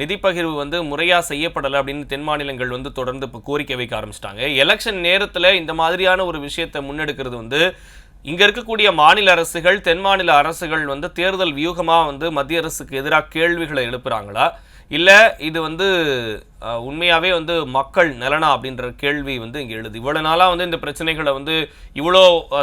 நிதி பகிர்வு வந்து முறையாக செய்யப்படலை அப்படின்னு தென் மாநிலங்கள் வந்து தொடர்ந்து இப்போ கோரிக்கை வைக்க ஆரம்பிச்சிட்டாங்க. எலெக்ஷன் நேரத்தில் இந்த மாதிரியான ஒரு விஷயத்தை முன்னெடுக்கிறது வந்து இங்கே இருக்கக்கூடிய மாநில அரசுகள் தென் மாநில அரசுகள் வந்து தேர்தல் வியூகமாக வந்து மத்திய அரசுக்கு எதிராக கேள்விகளை எழுப்புறாங்களா? இல்லை இது வந்து உண்மையாகவே வந்து மக்கள் நலனா அப்படின்ற கேள்வி வந்து இங்கே எழுது. இவ்வளோ நாளாக வந்து இந்த பிரச்சனைகளை வந்து இவ்வளோ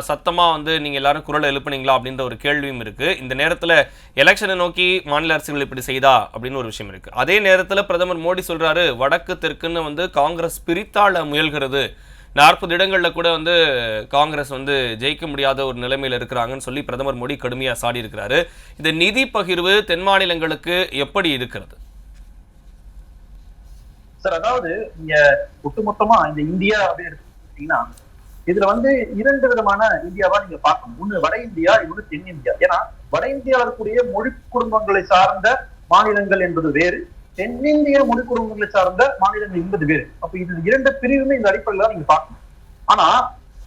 சத்தமாக வந்து நீங்கள் எல்லாரும் குரல் எழுப்புனீங்களா அப்படின்ற ஒரு கேள்வியும் இருக்குது இந்த நேரத்தில் எலெக்ஷனை நோக்கி மாநில அரசுகள் இப்படி செய்தா அப்படின்னு ஒரு விஷயம் இருக்குது அதே நேரத்தில் பிரதமர் மோடி சொல்கிறாரு வடக்கு தெற்குன்னு வந்து காங்கிரஸ் பிரித்தாள முயல்கிறது. நாற்பது இடங்களில் கூட வந்து காங்கிரஸ் வந்து ஜெயிக்க முடியாத ஒரு நிலைமையில் இருக்கிறாங்கன்னு சொல்லி பிரதமர் மோடி கடுமையாக சாடி இருக்கிறாரு இந்த நிதி பகிர்வு தென் மாநிலங்களுக்கு எப்படி இருக்கிறது? சார் அதாவது நீங்க ஒட்டுமொத்தமா இந்த இந்தியா அப்படின்னு எடுத்துக்கிட்டீங்கன்னா இதுல வந்து இரண்டு விதமான இந்தியாவா நீங்க பார்க்கணும். ஒண்ணு வட இந்தியா இன்னொன்று தென் இந்தியா. ஏன்னா வட இந்தியாவில் இருக்கக்கூடிய மொழி குடும்பங்களை சார்ந்த மாநிலங்கள் என்பது வேறு. தென்னிந்திய மொழி குடும்பங்களை சார்ந்த மாநிலங்கள் என்பது வேறு. அப்ப இது இரண்டு பிரிவுமே இந்த அடிப்படையில தான் நீங்க பார்க்கணும். ஆனா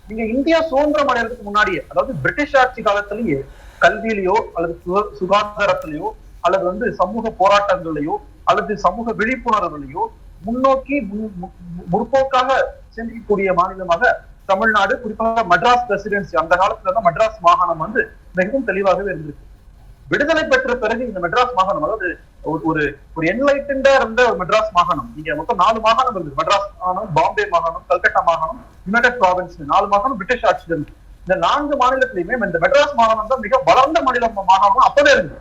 நீங்க இந்தியா சுதந்திரம் அடைறதுக்கு முன்னாடியே அதாவது பிரிட்டிஷ் ஆட்சி காலத்திலேயே கல்வியிலேயோ அல்லது சுக- சுகாதாரத்திலேயோ அல்லது வந்து சமூக போராட்டங்களையோ அல்லது சமூக விழிப்புணர்வுகளையோ முன்னோக்கி மு- முற்போக்காக சிந்திக்கக்கூடிய மாநிலமாக தமிழ்நாடு குறிப்பாக மட்ராஸ் பிரசிடென்சி அந்த காலத்துல தான் மட்ராஸ் மாகாணம் வந்து மிகவும் தெளிவாகவே இருந்திருக்கு. விடுதலை பெற்ற பிறகு இந்த மெட்ராஸ் மாகாணம் அதாவது ஒரு ஒரு ஒரு என்லைட்டண்டா இருந்த ஒரு மெட்ராஸ் மாகாணம். நீங்க மொத்தம் நாலு மாகாணம் இருக்கு. மெட்ராஸ் மாகாணம் பாம்பே மாகாணம் கல்கட்டா மாகாணம் யுனைடெட் ப்ராவின்ஸ் நாலு மாகாணம் பிரிட்டிஷ் ஆட்சியில் இருக்கு இந்த நான்கு மாநிலத்திலையுமே இந்த மெட்ராஸ் மாகாணம் தான் மிக வளர்ந்த மாநிலம் மாகாணம் அப்பவே இருந்தது.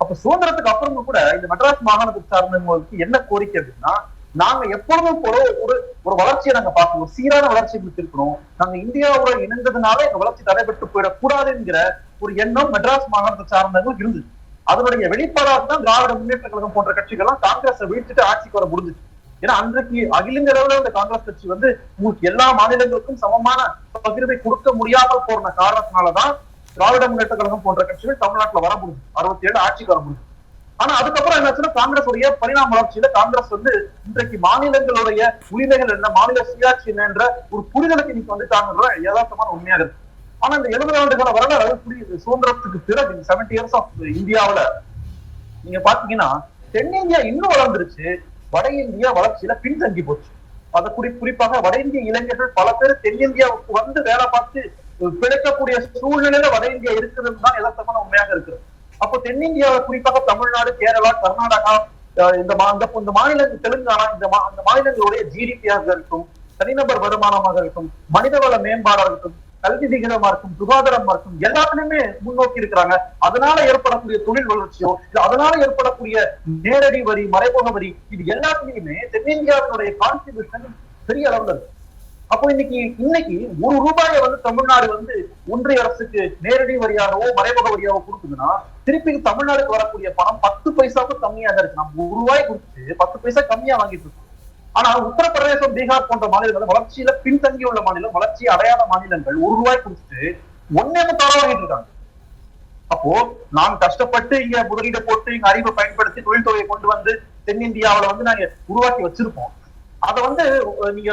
அப்ப சுதந்திரத்துக்கு அப்புறமும் கூட இந்த மெட்ராஸ் மாகாணத்தை சார்ந்தவங்களுக்கு என்ன கோரிக்கை அப்படின்னா நாங்க எப்பொழுதும் போல ஒரு ஒரு வளர்ச்சியை நாங்க பார்க்கணும். ஒரு சீரான வளர்ச்சி எங்களுக்கு இருக்கணும். நாங்க இந்தியாவோட இணைந்ததுனால எங்க வளர்ச்சி தடைபட்டு போயிடக்கூடாது என்கிற ஒரு எண்ணம் மெட்ராஸ் மாகாணத்தை சார்ந்தவங்க இருந்தது. அதனுடைய வெளிப்பாடாக தான் திராவிட முன்னேற்ற கழகம் போன்ற கட்சிகள்லாம் காங்கிரஸை வீழ்த்துட்டு ஆட்சிக்கு வர முடிஞ்சுச்சு. ஏன்னா அன்றைக்கு அகில இந்திய அளவுல இந்த காங்கிரஸ் கட்சி வந்து உங்களுக்கு எல்லா மாநிலங்களுக்கும் சமமான பகிர்வை கொடுக்க முடியாமல் போன காரணத்தினாலதான் திராவிட முன்னேற்ற கழகம் போன்ற கட்சிகள் தமிழ்நாட்டுல வர முடியும் அறுபத்தி ஏழு ஆட்சிக்கு வர முடியும் ஆனா அதுக்கப்புறம் என்னாச்சுன்னா காங்கிரஸ் உடைய பரிணாம வளர்ச்சியில காங்கிரஸ் வந்து இன்றைக்கு மாநிலங்களுடைய உரிமைகள் என்ன மாநில சுயாட்சி என்ன ஒரு புரிதலுக்கு இன்னைக்கு வந்துட்டாங்கன்ற யதார்த்தமான உண்மையாக இருக்கு. ஆனா இந்த எழுபது ஆண்டுகால வரலாறு புரியுது சுதந்திரத்துக்கு பிறகு செவன்டி இயர்ஸ் ஆஃப் இந்தியாவில நீங்க பாத்தீங்கன்னா தென்னிந்தியா இன்னும் வளர்ந்துருச்சு வட இந்தியா வளர்ச்சியில பின்தங்கி போச்சு. அத குறி குறிப்பாக வட இந்திய இளைஞர்கள் பல பேர் தென்னிந்தியாவுக்கு வந்து வேலை பார்த்து பிழைக்கக்கூடிய சூழ்நிலையில வட இந்தியா இருக்கிறது தான் யதார்த்தமான உண்மையாக இருக்கிறது அப்போ தென்னிந்தியாவை குறிப்பாக தமிழ்நாடு கேரளா கர்நாடகா இந்த மா- இந்த மாநிலங்கள் தெலுங்கானா இந்த மா- மாநிலங்களுடைய ஜிடிபியாக இருக்கும் தனிநபர் வருமானமாக இருக்கும் மனிதவள மேம்பாடாக இருக்கும் கல்வி விகிதமா இருக்கும் சுகாதாரமா இருக்கும் எல்லாத்துலயுமே முன்னோக்கி இருக்கிறாங்க. அதனால ஏற்படக்கூடிய தொழில் வளர்ச்சியோ இல்ல அதனால ஏற்படக்கூடிய நேரடி வரி மறைமுக வரி இது எல்லாத்துலயுமே தென்னிந்தியாவினுடைய கான்ட்ரிபியூஷன் பெரிய அளவுல இருக்கு. அப்போ இன்னைக்கு இன்னைக்கு ஒரு ரூபாயை வந்து தமிழ்நாடு வந்து ஒன்றிய அரசுக்கு நேரடி வரியாகவோ மறைமுக வரியாகவோ கொடுக்குதுன்னா திருப்பி தமிழ்நாடுக்கு வரக்கூடிய பணம் பத்து பைசாவுக்கும் கம்மியா தான் இருக்கு. நம்ம ஒரு ரூபாய் கொடுத்து பத்து பைசா கம்மியா வாங்கிட்டு இருக்கோம். ஆனா உத்தரப்பிரதேசம் பீகார் போன்ற மாநிலங்கள் வளர்ச்சியில பின்தங்கியுள்ள மாநிலம் வளர்ச்சி அடையாத மாநிலங்கள் ஒரு ரூபாய் கொடுத்துட்டு ஒன்னே முத்தாரம் வாங்கிட்டு இருக்காங்க. அப்போ நாம் கஷ்டப்பட்டு இங்க முதலீடு போட்டு இங்க அறிவை பயன்படுத்தி தொழில்துறையை கொண்டு வந்து தென்னிந்தியாவுல வந்து நாங்க உருவாக்கி வச்சிருப்போம். அதை வந்து நீங்க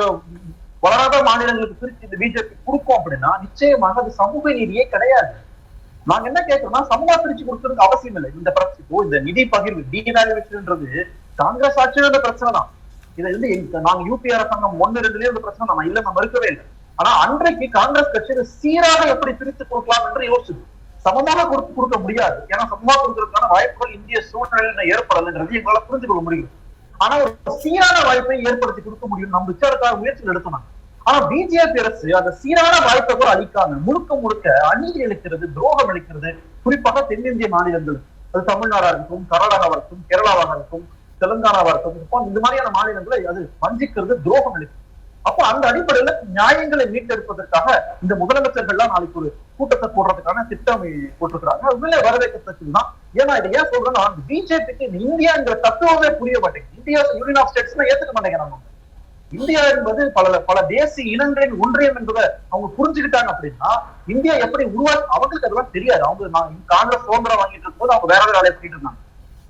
வளராத மாநிலங்களுக்கு பிரிச்சு இந்த பிஜேபி கொடுக்கும் அப்படின்னா நிச்சயமாக அது சமூக நீதியே கிடையாது. நாங்க என்ன கேட்கிறோம்னா சமூக பிரிச்சு கொடுக்கறதுக்கு அவசியம் இல்லை. இந்த பிரச்சனை இந்த நிதி பகிர்வு டீவேல்யூவேஷன்ன்றது காங்கிரஸ் ஆட்சியோட இந்த பிரச்சனை தான். இதை வந்து எங்க- நாங்க யூபி அரசாங்கம் ஒன்னு ரெண்டுலயே இந்த பிரச்சனை நம்ம இல்ல நம்ம மறுக்கவே இல்லை. ஆனா அன்றைக்கு காங்கிரஸ் கட்சி சீராக எப்படி பிரித்து கொடுக்கலாம் என்று யோசிச்சு. சமமாக கொடுத்து கொடுக்க முடியாது. ஏன்னா சமமாக கொடுக்கறதுக்கான வாய்ப்புகள் இந்திய சூழ்நிலையில ஏற்படலைன்றது எங்களால புரிஞ்சு கொள்ள முடியும். ஆனா ஒரு சீரான வாய்ப்பை ஏற்படுத்தி கொடுக்க முடியும் நம்ம விசாரக்காக முயற்சிகள் எடுத்தோம் ஆனா பிஜேபி அரசு அந்த சீரான வாய்ப்பை கூட அளிக்காம முழுக்க முழுக்க அநீதி அளிக்கிறது துரோகம் அளிக்கிறது குறிப்பாக தென்னிந்திய மாநிலங்கள். அது தமிழ்நாடா இருக்கும் கர்நாடகாவா இருக்கும் கேரளாவாக இருக்கும் தெலுங்கானாவா இருக்கும் இந்த மாதிரியான மாநிலங்களை அது வஞ்சிக்கிறது துரோகம் அளிக்கும் அப்போ அந்த அடிப்படையில நியாயங்களை மீட்டெடுப்பதற்காக இந்த முதலமைச்சர்கள்லாம் நாளைக்கு ஒரு கூட்டத்தை போடுறதுக்கான திட்டம் போட்டிருக்கிறாங்க. உண்மையிலே வரவேற்கத்தக்கதுதான் ஏன்னா இதை ஏன் சொல்றேன்னா பிஜேபிக்கு இந்தியாங்கிற தத்துவமே புரிய மாட்டேங்குது இந்தியா யூனியன் ஆஃப் ஸ்டேட்ஸ் ஏத்துக்க மாட்டேங்கிறாங்க. இந்தியா என்பது பல பல தேசிய இனங்களின் ஒன்றியம் என்பதை அவங்க புரிஞ்சுக்கிட்டாங்க அப்படின்னா இந்தியா எப்படி உருவாக்கு அவங்களுக்கு அதெல்லாம் தெரியாது. அவங்க நான் காங்கிரஸ் சுதந்திரம் வாங்கிட்டு இருக்கும் போது அவங்க வேற வேற வேலையை பண்ணிட்டு இருந்தாங்க.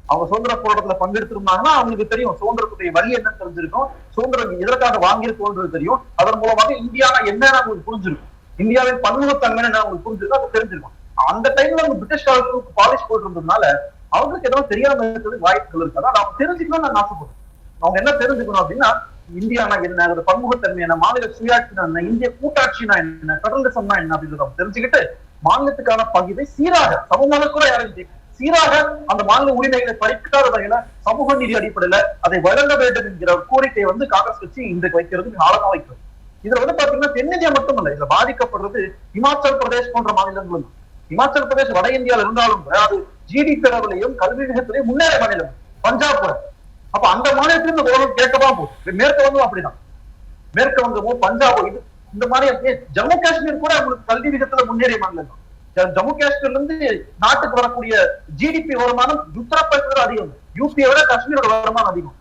அவங்க சுதந்திர போராட்டத்துல பங்கெடுத்திருந்தாங்கன்னா அவங்களுக்கு தெரியும் சுதந்திரத்துடைய வழி என்னன்னு தெரிஞ்சிருக்கும். சுதந்திரம் எதற்காக வாங்கியிருக்கோன்றது தெரியும். அதன் மூலமாக இந்தியானா என்னன்னு அவங்களுக்கு புரிஞ்சிருக்கும். இந்தியாவின் பன்முகத்தன்மை என்ன அவங்களுக்கு புரிஞ்சிருக்கும் அது தெரிஞ்சிருக்கும். அந்த டைம்ல அவங்க பிரிட்டிஷ் காலத்துக்கு பாலிஷ் போட்டிருந்ததுனால அவங்களுக்கு எதாவது தெரியாம இருக்கிறது வாய்ப்புகள் இருக்கு. அதான் அவங்க தெரிஞ்சுக்கணும்னு நான் ஆசைப்படுறேன். அவங்க என்ன தெரிஞ்சுக்கணும் அப்படின்னா இந்தியானா என்ன அதோட பன்முகத்தன்மை என்ன மாநில சுயாட்சினா என்ன இந்திய கூட்டாட்சினா என்ன பெடரலிசம்னா என்ன அப்படின்றத தெரிஞ்சுக்கிட்டு மாநிலத்துக்கான பகிர்வை சீராக சமமான கூட யாரும் சீராக அந்த மாநில உரிமைகளை பறிக்காத வகையில சமூக நீதி அடிப்படையில அதை வழங்க வேண்டும் என்கிற ஒரு கோரிக்கையை வந்து காங்கிரஸ் கட்சி இன்றைக்கு வைக்கிறது ஆழமா வைக்கிறது. இதுல வந்து பாத்தீங்கன்னா தென்னிந்தியா மட்டுமல்ல இதுல பாதிக்கப்படுறது இமாச்சல் பிரதேஷ் போன்ற மாநிலங்களும். இமாச்சல் பிரதேஷ் வட இந்தியாவில் இருந்தாலும் கூட அது ஜிடிபி அளவிலையும் கல்வி விகிதத்திலையும் முன்னேற மாநிலம் பஞ்சாப் கூட. அப்ப அந்த மாநிலத்திலும் இந்த கவர்மெண்ட் கேட்கதான் போகுது. மேற்கு வங்கம் அப்படிதான். மேற்கு வங்கமோ பஞ்சாபோ இது இந்த மாதிரி ஜம்மு காஷ்மீர் கூட அவங்களுக்கு கல்வி விதத்துல முன்னேறிய மாநிலம் ஜம்மு காஷ்மீர்ல இருந்து நாட்டுக்கு வரக்கூடிய ஜிடிபி வருமானம் உத்தரப்பிரதேச அதிகம். யூபியை விட காஷ்மீரோட வருமானம் அதிகம்.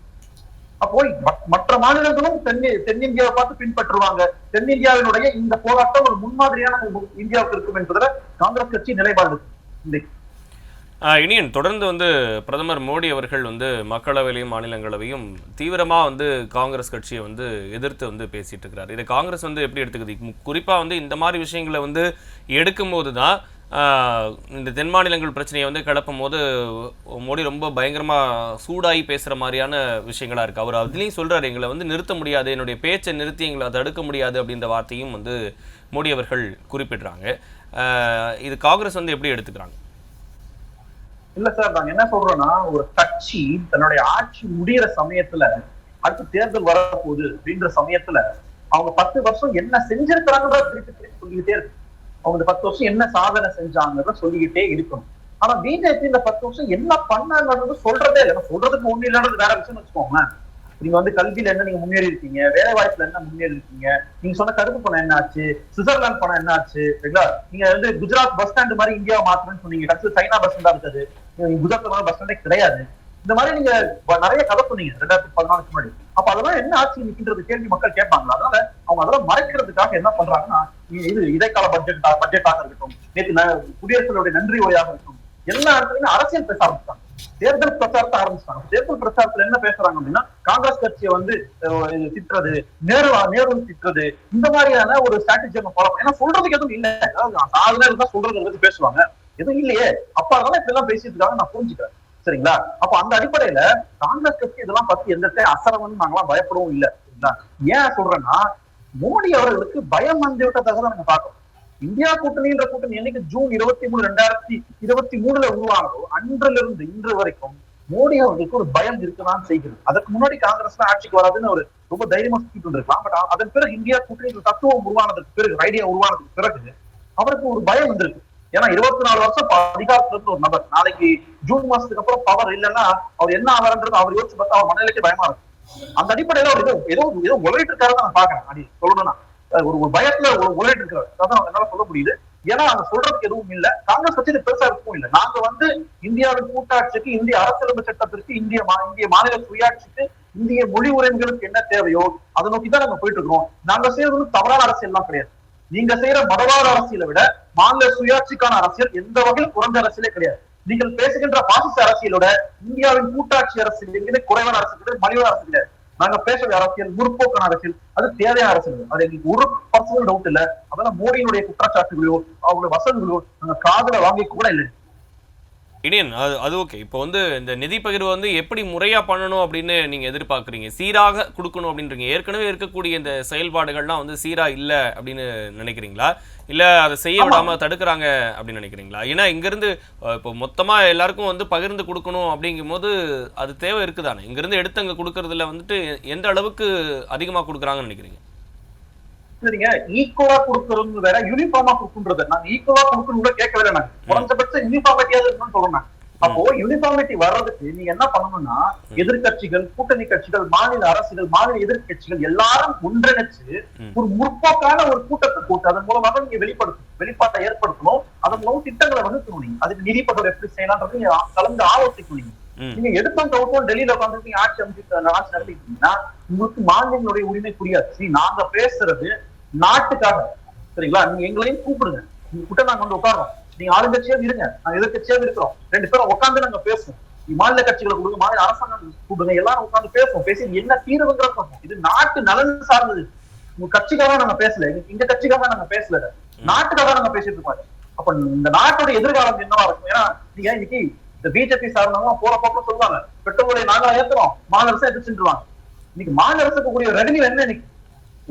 அப்போ ம- மற்ற மாநிலங்களும் தென் தென்னிந்தியாவை பார்த்து பின்பற்றுவாங்க. தென்னிந்தியாவினுடைய இந்த போராட்டம் ஒரு முன்மாதிரியான ஒரு இந்தியாவுக்கு இருக்கும் என்பதுல காங்கிரஸ் கட்சி நிலைப்பாடு இன்னைக்கு இனியன் தொடர்ந்து வந்து பிரதமர் மோடி அவர்கள் வந்து மக்களவையிலையும் மாநிலங்களவையும் தீவிரமாக வந்து காங்கிரஸ் கட்சியை வந்து எதிர்த்து வந்து பேசிட்டு இருக்கிறார். இதை காங்கிரஸ் வந்து எப்படி எடுத்துக்குது? குறிப்பாக வந்து இந்த மாதிரி விஷயங்களை வந்து எடுக்கும்போது தான் இந்த தென் மாநிலங்கள் பிரச்சனையை வந்து கிளப்பும் போது மோடி ரொம்ப பயங்கரமாக சூடாகி பேசுகிற மாதிரியான விஷயங்களாக இருக்குது அவர் அதுலேயும் சொல்கிறார் எங்களை வந்து நிறுத்த முடியாது என்னுடைய பேச்சை நிறுத்தி எங்களை தடுக்க முடியாது அப்படின்ற வார்த்தையும் வந்து மோடி அவர்கள் குறிப்பிடுறாங்க. இது காங்கிரஸ் வந்து எப்படி எடுத்துக்கிறாங்க? இல்ல சார் நாங்க என்ன சொல்றோம்னா ஒரு கட்சி தன்னுடைய ஆட்சி முடியிற சமயத்துல அடுத்து தேர்தல் வரப்போகுது அப்படின்ற சமயத்துல அவங்க பத்து வருஷம் என்ன செஞ்சிருக்கிறாங்கன்றத திருப்பி திருப்பி சொல்லிக்கிட்டே இருக்கு. அவங்க இந்த பத்து வருஷம் என்ன சாதனை செஞ்சாங்கன்றத சொல்லிக்கிட்டே இருக்கணும். ஆனா பிஜேபி இந்த பத்து வருஷம் என்ன பண்ணாங்கன்றது சொல்றதே இல்லை. சொல்றதுக்கு ஒண்ணு இல்லைன்றது வேற விஷயம் வச்சுக்கோங்களேன். நீங்க வந்து கல்வியில என்ன நீங்க முன்னேறி இருக்கீங்க வேலை வாய்ப்புல என்ன முன்னேறி இருக்கீங்க நீங்க சொன்ன கருப்பு பணம் என்ன ஆச்சு சுவிட்சர்லாந்து பணம் என்ன ஆச்சு சரிங்களா நீங்க வந்து குஜராத் பஸ் ஸ்டாண்ட் மாதிரி இந்தியாவை மாத்தணும்னு சொன்னீங்க. கடைசி சைனா பஸ் ஸ்டாண்டா இருக்குது. குஜராத்ல பஸ் ஸ்டாண்டே கிடையாது. இந்த மாதிரி நீங்க நிறைய கதை சொன்னீங்க ரெண்டாயிரத்தி பதினாலுக்கு முன்னாடி. அப்ப அதெல்லாம் என்ன ஆட்சி நிக்கின்றது கேள்வி மக்கள் கேட்பாங்களா? அதனால அவங்க அதெல்லாம் மறைக்கிறதுக்காக என்ன பண்றாங்கன்னா இது இடைக்கால பட்ஜெட் பட்ஜெட்டாக இருக்கட்டும் நேற்று குடியரசுடைய நன்றி உரையாக இருக்கட்டும் எல்லா இடத்துலயும் அரசியல் பேச ஆரம்பிச்சாங்க தேர்தல் பிரச்சாரத்தை ஆரம்பிச்சாங்க தேர்தல் பிரச்சாரத்துல என்ன பேசுறாங்க அப்படின்னா காங்கிரஸ் கட்சியை வந்து திட்டுறது நேரு நேரு திட்டுறது இந்த மாதிரியான ஒரு ஸ்ட்ராட்டஜி அவங்க ஃபாலோ ஏன்னா சொல்றதுக்கு எதுவும் இல்ல. சாதனை இருந்தா சொல்றது பேசுவாங்க. எதுவும் இல்லையே. அப்பா அதெல்லாம் இப்படி எல்லாம் பேசிட்டு இருக்காங்க நான் புரிஞ்சுக்கிறேன். சரிங்களா? அப்ப அந்த அடிப்படையில காங்கிரஸ் கட்சி இதெல்லாம் பத்தி எந்த அசரவன் நாங்களாம் பயப்படவும் இல்லை. சரிங்களா? ஏன் சொல்றேன்னா மோடி அவர்களுக்கு பயம் வந்து விட்டதாக தான் நாங்க பார்க்கணும் இந்தியா கூட்டணின்ற கூட்டணி என்னைக்கு ஜூன் இருபத்தி மூணு ரெண்டாயிரத்தி இருபத்தி மூணுல உருவானதோ அன்றிலிருந்து இருந்து இன்று வரைக்கும் மோடி அவர்களுக்கு ஒரு பயம் இருக்கதான் செய்கிறது. அதற்கு முன்னாடி காங்கிரஸ் ஆட்சிக்கு வராதுன்னு ஒரு ரொம்ப தைரியமா சுத்திட்டு இருக்கலாம் பட் அதன் பிறகு இந்தியா கூட்டணி தத்துவம் உருவானதுக்கு பிறகு ஐடியா உருவானதுக்கு பிறகு அவருக்கு ஒரு பயம் வந்திருக்கு. ஏன்னா இருபத்தி நாலு வருஷம் அதிகாரத்துல இருந்த ஒரு நபர். நாளைக்கு ஜூன் மாசத்துக்கு அப்புறம் பவர் இல்லைன்னா அவர் என்ன ஆவாருன்றது அவர் யோசிச்சு பார்த்தா அவர் மனநிலைக்கு பயமா இருக்கு அந்த அடிப்படையில அவர் ஏதோ ஏதோ ஏதோ உழைட்டு இருக்காரு நான் பாக்குறேன் அப்படி சொல்லணும்னா. ஒரு ஒரு பயத்துல ஒரு உழைட்டு இருக்காரு. அதான் என்னால சொல்ல முடியுது. ஏன்னா அவங்க சொல்றதுக்கு எதுவும் இல்ல. காங்கிரஸ் கட்சி பெருசா இருக்கும் இல்ல. நாங்க வந்து இந்தியாவின் கூட்டாட்சிக்கு இந்திய அரசியலமைப்பு சட்டத்திற்கு இந்திய இந்திய மாநில சுயாட்சிக்கு இந்திய மொழி உரிமைகளுக்கு என்ன தேவையோ அதை நோக்கி தான் நாங்க போயிட்டு இருக்கோம் நாங்க செய்யறது வந்து தவறான அரசியல்லாம் கிடையாது. நீங்க செய்யற மதவாத அரசியலை விட மாநில சுயாட்சிக்கான அரசியல் எந்த வகையில் குறைந்த அரசியலே கிடையாது. நீங்கள் பேசுகின்ற பாசிச அரசியலோட இந்தியாவின் கூட்டாட்சி அரசியல் எங்கேயுமே குறைவான அரசு கிடையாது மலிவான அரசு கிடையாது. நாங்க பேசுற அரசியல் முற்போக்கான அரசியல் அது தேவையான அரசியல். அது எங்களுக்கு ஒரு பர்சனல் டவுட் இல்ல. அதெல்லாம் மோடியினுடைய குற்றச்சாட்டுகளையோ அவங்களுடைய வசதிகளோ நாங்க காதல வாங்கி கூட இல்லை. இனியன் அது அது ஓகே இப்போ வந்து இந்த நிதி பகிர்வு வந்து எப்படி முறையா பண்ணணும் அப்படின்னு நீங்க எதிர்பார்க்குறீங்க? சீராக கொடுக்கணும் அப்படின்றீங்க. ஏற்கனவே இருக்கக்கூடிய இந்த செயல்பாடுகள்லாம் வந்து சீரா இல்ல அப்படின்னு நினைக்கிறீங்களா? இல்ல அதை செய்ய ஆமா. விடாம தடுக்கிறாங்க அப்படின்னு நினைக்கிறீங்களா? ஏன்னா இங்கிருந்து இப்போ மொத்தமா எல்லாருக்கும் வந்து பகிர்ந்து கொடுக்கணும் அப்படிங்கும்போது அது தேவை இருக்குதானே? இங்கிருந்து எடுத்து அங்க கொடுக்கறதுல வந்துட்டு எந்த அளவுக்கு அதிகமா கொடுக்குறாங்கன்னு நினைக்கிறீங்க? சரிங்க. ஈக்குவலா கொடுக்கறது வேற யூனிஃபார்மா கொடுக்குன்றது நாங்க ஈக்குவலா கொடுக்கணும் கூட கேட்கவே நாங்க குறைஞ்சபட்சம் யூனிஃபார்மிட்டியாவது இருக்கணும்னு சொல்றோம் அப்போ யூனிஃபார்மிட்டி வர்றதுக்கு நீங்க என்ன பண்ணணும்னா எதிர்க்கட்சிகள் கூட்டணி கட்சிகள் மாநில அரசுகள் மாநில எதிர்க்கட்சிகள் எல்லாரும் ஒன்றிணைச்சு. ஒரு முற்போக்கான ஒரு கூட்டத்தை போட்டு அதன் மூலமாக நீங்க வெளிப்படுத்தணும். வெளிப்பாட்டை ஏற்படுத்தணும். அதன் மூலம் திட்டங்களை வகுக்கணும் நீங்க. அதுக்கு நிதி எப்படி செய்யலாம்ன்றது நீங்க கலந்து ஆலோசிக்கணும் நீங்க. எடுத்தோம் தவிர்த்தோம் டெல்லியில உட்காந்து நீங்க ஆட்சி அமைச்சு ஆட்சி நடத்திட்டீங்கன்னா உங்களுக்கு மாநிலங்களுடைய உரிமை புரியாது. நாங்க பேசுறது நாட்டுக்காக. சரிங்களா? நீங்க எங்களையும் கூப்பிடுங்க. நீங்க கூட்ட நாங்க வந்து உட்காரோம் நீங்க ஆளுங்கட்சியாவது இருங்க. நாங்க எதிர்கட்சியாவது இருக்கிறோம். ரெண்டு பேரும் உட்காந்து நாங்க பேசுவோம். நீ மாநில கட்சிகளை கொடுங்க மாநில அரசாங்கம் கூப்பிடுங்க. எல்லாரும் உட்காந்து பேசுவோம். பேசி என்ன தீர்வுங்கிற இது நாட்டு நலன் சார்ந்தது. உங்க கட்சிக்காக நாங்க பேசல. எங்க- கட்சிக்காக நாங்க பேசல நாட்டுக்காக நாங்க பேசிட்டு இருக்கோம் அப்ப இந்த நாட்டோட எதிர்காலம் என்னவா இருக்கும்? ஏன்னா நீங்க இன்னைக்கு இந்த பிஜேபி சார்ந்தவங்க போற பக்கம் சொல்லுவாங்க பெட்ரோல் நாங்களா நாங்க ஏத்துறோம். மாநில அரசு எதிர்த்துருவாங்க இன்னைக்கு மாநில அரசுக்கு கூடிய ரெவன்யூ என்ன இன்னைக்கு?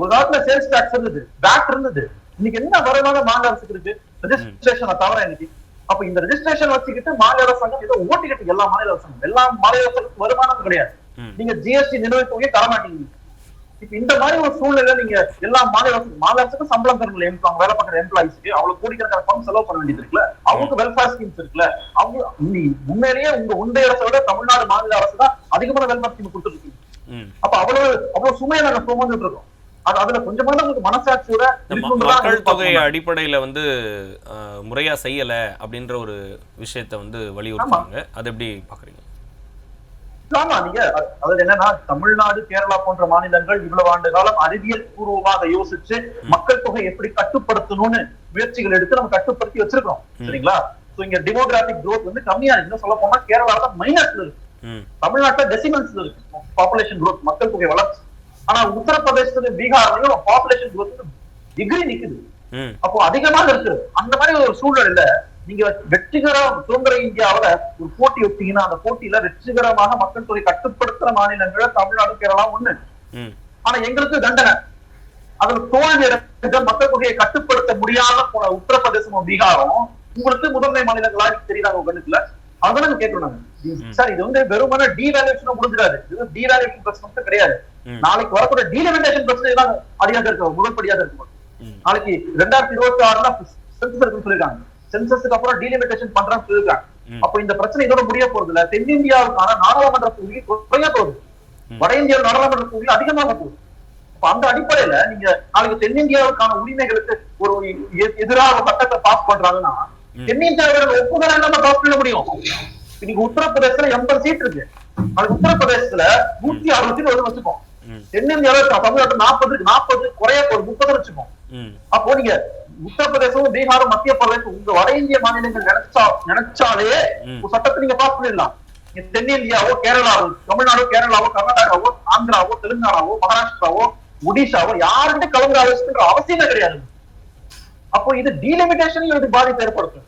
ஒரு காலத்துல சேல்ஸ் டாக்ஸ் இருந்தது. பேட் இருந்தது. இன்னைக்கு என்ன வருமானம் மாநில அரசுக்கு இருக்கு? ரெஜிஸ்ட்ரேஷனை தவிர இன்னைக்கு? அப்ப இந்த ரெஜிஸ்ட்ரேஷன் வச்சுக்கிட்டு மாநில அரசாங்கம் ஏதோ ஓட்டிக்கிட்டு எல்லா மாநில அரசாங்கம் எல்லா மாநில அரசுக்கு வருமானம் கிடையாது. நீங்க ஜிஎஸ்டி நிலுவைத் தொகையை தர மாட்டீங்க. இப்ப இந்த மாதிரி ஒரு சூழ்நிலை நீங்க எல்லா மாநில மாநில அரசுக்கும் சம்பளம் தரணும் அவங்க வேலை பார்க்குற எம்ப்ளாயிஸ்க்கு அவ்வளவு கோடிக்கணக்கான பணம் செலவு பண்ண வேண்டியது இருக்குல்ல. அவங்களுக்கு வெல்ஃபேர் ஸ்கீம்ஸ் இருக்குல்ல. அவங்க உண்மையிலேயே உங்க ஒன்றிய அரசை விட தமிழ்நாடு மாநில அரசு தான் அதிகமான வெல்ஃபேர் ஸ்கீம் கொடுத்துருக்கீங்க ம். அப்ப அவ்வளவு அவ்வளவு சுமையை நாங்க சுமந்துட்டு இருக்கோம். அதுல கொஞ்சமா தான் உங்களுக்கு மனசாட்சியோட மக்கள் தொகை. அடிப்படையில வந்து முறையா செய்யல அப்படின்ற ஒரு விஷயத்தை வந்து வலியுறுத்துறாங்க. அது எப்படி பாக்குறீங்க ஆமா நீங்க அதாவது என்னன்னா தமிழ்நாடு கேரளா போன்ற மாநிலங்கள் இவ்வளவு ஆண்டு காலம் அறிவியல் பூர்வமாக யோசிச்சு மக்கள் தொகை எப்படி கட்டுப்படுத்தணும்னு முயற்சிகள் எடுத்து நம்ம கட்டுப்படுத்தி வச்சிருக்கோம் சரிங்களா? சோ இங்க டெமோகிராபிக் growth வந்து கம்மியா இருக்கு. சொல்ல போனா கேரளால மைனஸ்ல இருக்கு. தமிழ்நாட்டுல டெசிமல்ஸ்ல இருக்கு. பாப்புலேஷன் growth மக்கள் தொகை வளர்ச்சி. ஆனா உத்தரப்பிரதேசத்துல பீகார்லயும் பாப்புலேஷன் growth டிகிரி நிக்குது. அப்போ அதிகமாக இருக்கு அந்த மாதிரி ஒரு சூழ்நிலையில நீங்க வெற்றிகரம் சுதந்திர இந்தியாவுல ஒரு போட்டி வச்சீங்கன்னா அந்த போட்டியில வெற்றிகரமாக மக்கள் தொகை கட்டுப்படுத்துற மாநிலங்கள தமிழ்நாடு கேரளா ஒண்ணு. ஆனா எங்களுக்கு தண்டனை. அதுல தோல்வி அடைஞ்ச மக்கள் தொகையை கட்டுப்படுத்த முடியாம போன உத்தரப்பிரதேசமும் பீகாரும் உங்களுக்கு முதன்மை மாநிலங்களா தெரியுறாங்க உங்க கண்ணுக்குல அதான் நாங்க கேட்கிறோம் நாங்க. சார் இது வந்து வெறுமன டிவேல்யூஷன் முடிஞ்சிடாது. இது டிவேல்யூஷன் பிரச்சனை மட்டும் கிடையாது. நாளைக்கு வரக்கூடிய டீலிமிட்டேஷன் பிரச்சனை தான் அடியாக இருக்க முதற்படியாக இருக்கும். நாளைக்கு ரெண்டாயிரத்தி இருபத்தி ஆறுல சென்சஸ் இருக்குன்னு சொல்லிருக்காங்க சென்சஸ்க்கு அப்புறம் டீலிமிட்டேஷன் பண்றான்னு சொல்லிருக்காங்க. அப்போ இந்த பிரச்சனை இதோட முடிய போறது இல்ல. தென்னிந்தியாவுக்கான நாடாளுமன்ற தொகுதி குறைய போகுது. வட இந்தியாவில் நாடாளுமன்ற தொகுதி அதிகமாக போகுது. அப்ப அந்த அடிப்படையில நீங்க நாளைக்கு தென்னிந்தியாவுக்கான உரிமைகளுக்கு ஒரு எதிராக சட்டத்தை பாஸ் பண்றாங்கன்னா தென்னிந்தியாவில் ஒப்புதல் இல்லாம பாஸ் பண்ண முடியும். இன்னைக்கு உத்தரப்பிரதேசத்துல எண்பது சீட் இருக்கு. நாளைக்கு உத்தரப்பிரதேசத்துல நூத்தி அறுபது சீட் வந்து வச்சுக்கோம். தென்னிந்தியாவில் தமிழ்நாட்டு நாற்பது நாற்பது குறைய போகுது. முப்பது வச்சுக்கோம் அப்போ நீங்க உத்தரப்பிரதேசமும் பீகாரும் மத்திய பிரதேசம் உங்க வட இந்திய மாநிலங்கள் நினைச்சா நினைச்சாலே. ஒரு சட்டத்தை நீங்க பாஸ் பண்ணிடலாம். தென்னிந்தியாவோ கேரளாவோ தமிழ்நாடோ கேரளாவோ கர்நாடகாவோ ஆந்திராவோ தெலுங்கானாவோ மகாராஷ்டிராவோ ஒடிஷாவோ யாருக்கிட்ட கலந்து ஆலோசிக்கிற அவசியமே கிடையாது. அப்போ இது டீலிமிட்டேஷன் இது பாதிப்பு ஏற்படுத்தும்.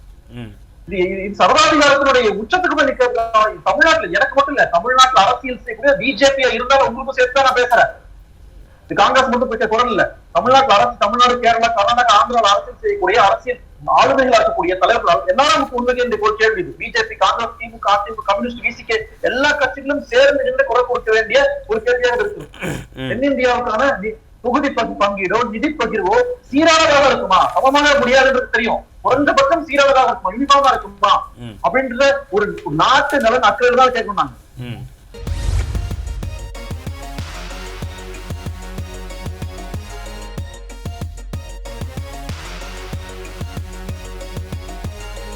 இது சர்வாதிகாரத்தினுடைய உச்சத்துக்கு போய் நிக்கிறது தமிழ்நாட்டுல எனக்கு மட்டும் இல்ல தமிழ்நாட்டுல அரசியல் செய்யக்கூடிய பிஜேபியா இருந்தாலும் உங்களுக்கும் சேர்த்து நான் பேசுறேன். இது காங்கிரஸ் மட்டும் பேச குரல் இல்ல. தமிழ்நாட்டுல அரசு தமிழ்நாடு கேரளா கர்நாடகா ஆந்திரால அரசியல் செய்யக்கூடிய அரசியல் ஆளுமைகளா இருக்கக்கூடிய தலைவர்கள் எல்லாரும் நமக்கு உண்மைக்கு இந்த ஒரு கேள்வி இது? BJP Congress DMK AIADMK communist VCK எல்லா கட்சிகளும் சேர்ந்து நின்று குரல் கொடுக்க வேண்டிய ஒரு கேள்வியாக இருக்கு. தென்னிந்தியாவுக்கான தொகுதி பங்கு பங்கீடோ நிதி பகிர்வோ சீரானதாக இருக்குமா? சமமாக முடியாதுன்றது தெரியும். குறைந்தபட்சம் சீரானதாக இருக்குமா யூனிஃபார்மா இருக்குமா? ம். அப்படின்ற ஒரு நாட்டு நலன் அக்கறை தான் கேட்கணும் நாங்க